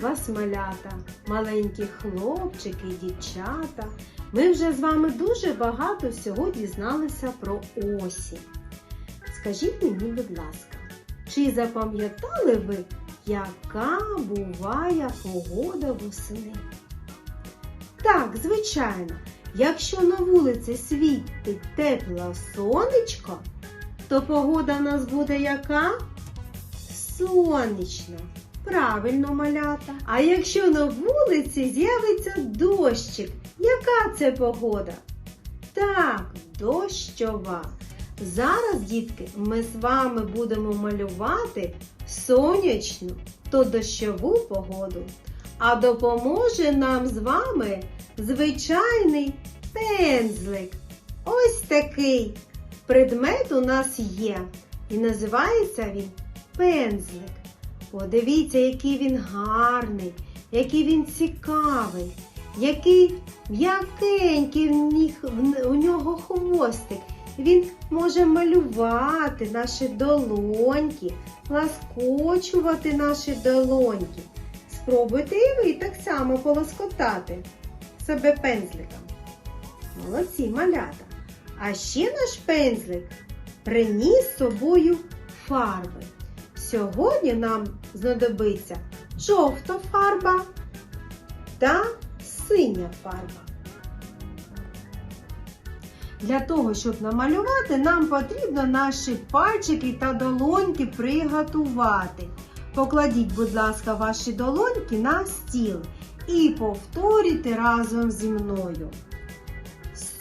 вас, малята, маленькі хлопчики, дівчата. Ми вже з вами дуже багато всього дізналися про осінь. Скажіть мені, будь ласка, чи запам'ятали ви, яка буває погода восени? Так, звичайно, якщо на вулиці світить тепле сонечко, то погода в нас буде яка? Сонячна. Правильно, малята. А якщо на вулиці з'явиться дощик, яка це погода? Так, дощова. Зараз, дітки, ми з вами будемо малювати сонячну та дощову погоду. А допоможе нам з вами звичайний пензлик. Ось такий предмет у нас є. І називається він пензлик. Подивіться, який він гарний, який він цікавий, який м'якенький у нього хвостик. Він може малювати наші долоньки, ласкочувати наші долоньки. Спробуйте і ви так само полоскотати себе пензликом. Молодці, малята. А ще наш пензлик приніс з собою фарби. Сьогодні нам знадобиться жовта фарба та синя фарба. Для того, щоб намалювати, нам потрібно наші пальчики та долоньки приготувати. Покладіть, будь ласка, ваші долоньки на стіл і повторюйте разом зі мною.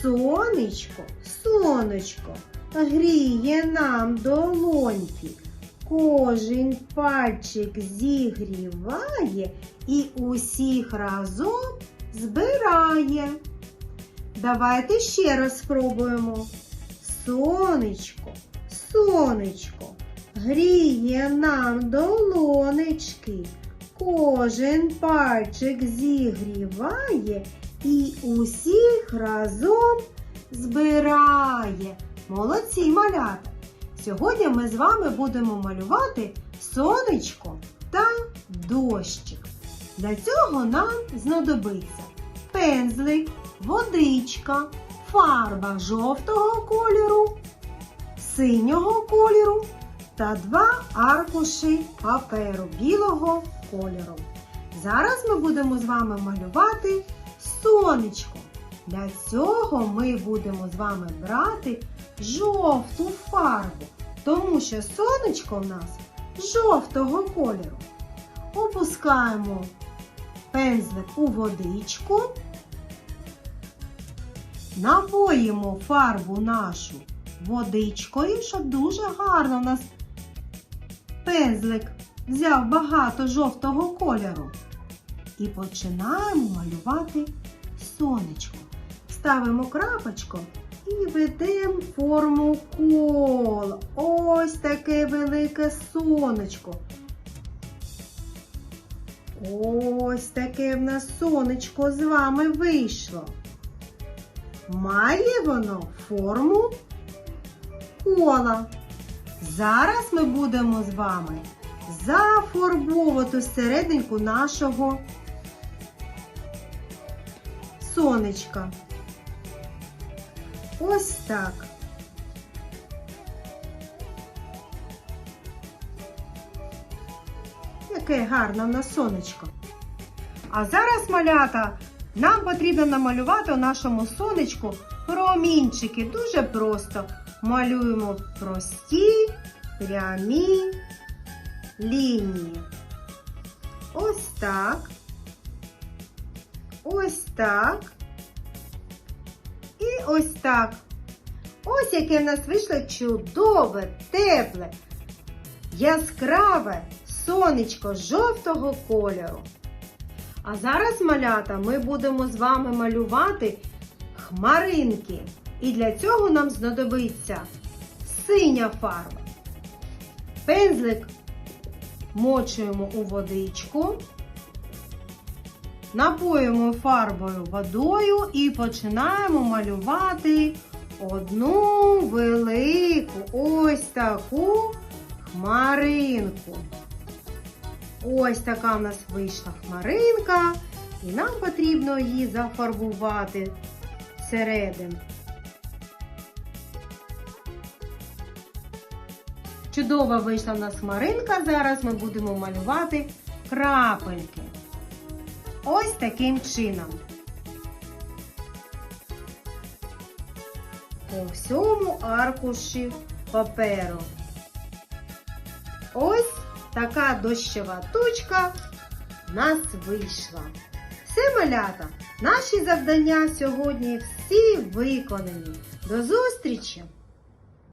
Сонечко, сонечко, гріє нам долоньки. Кожен пальчик зігріває і усіх разом збирає. Давайте ще раз спробуємо. Сонечко, сонечко, гріє нам долонечки. Кожен пальчик зігріває і усіх разом збирає. Молодці малята! Сьогодні ми з вами будемо малювати сонечко та дощик. Для цього нам знадобиться пензлик, водичка, фарба жовтого кольору, синього кольору та два аркуші паперу білого кольору. Зараз ми будемо з вами малювати сонечко. Для цього ми будемо з вами брати жовту фарбу, тому що сонечко в нас жовтого кольору. Опускаємо пензлик у водичку, напоїмо фарбу нашу водичкою, щоб дуже гарно у нас пензлик взяв багато жовтого кольору. І починаємо малювати сонечко. Ставимо крапочку і ведемо форму кола. Ось таке велике сонечко. Ось таке в нас сонечко з вами вийшло. Має воно форму кола. Зараз ми будемо з вами зафарбовувати серединку нашого сонечка. Ось так. Яке гарне в нас сонечко. А зараз, малята, нам потрібно намалювати у нашому сонечку промінчики. Дуже просто малюємо прості прямі лінії. Ось так. Ось так. І ось так. Ось яке в нас вийшло чудове, тепле, яскраве сонечко жовтого кольору. А зараз, малята, ми будемо з вами малювати хмаринки. І для цього нам знадобиться синя фарба. Пензлик мочуємо у водичку. Напоїмо фарбою водою і починаємо малювати одну велику ось таку хмаринку. Ось така в нас вийшла хмаринка, і нам потрібно її зафарбувати всередину. Чудова вийшла в нас хмаринка. Зараз ми будемо малювати крапельки. Ось таким чином. По всьому аркуші паперу. Ось така дощова тучка в нас вийшла. Все малята, наші завдання сьогодні всі виконані. До зустрічі!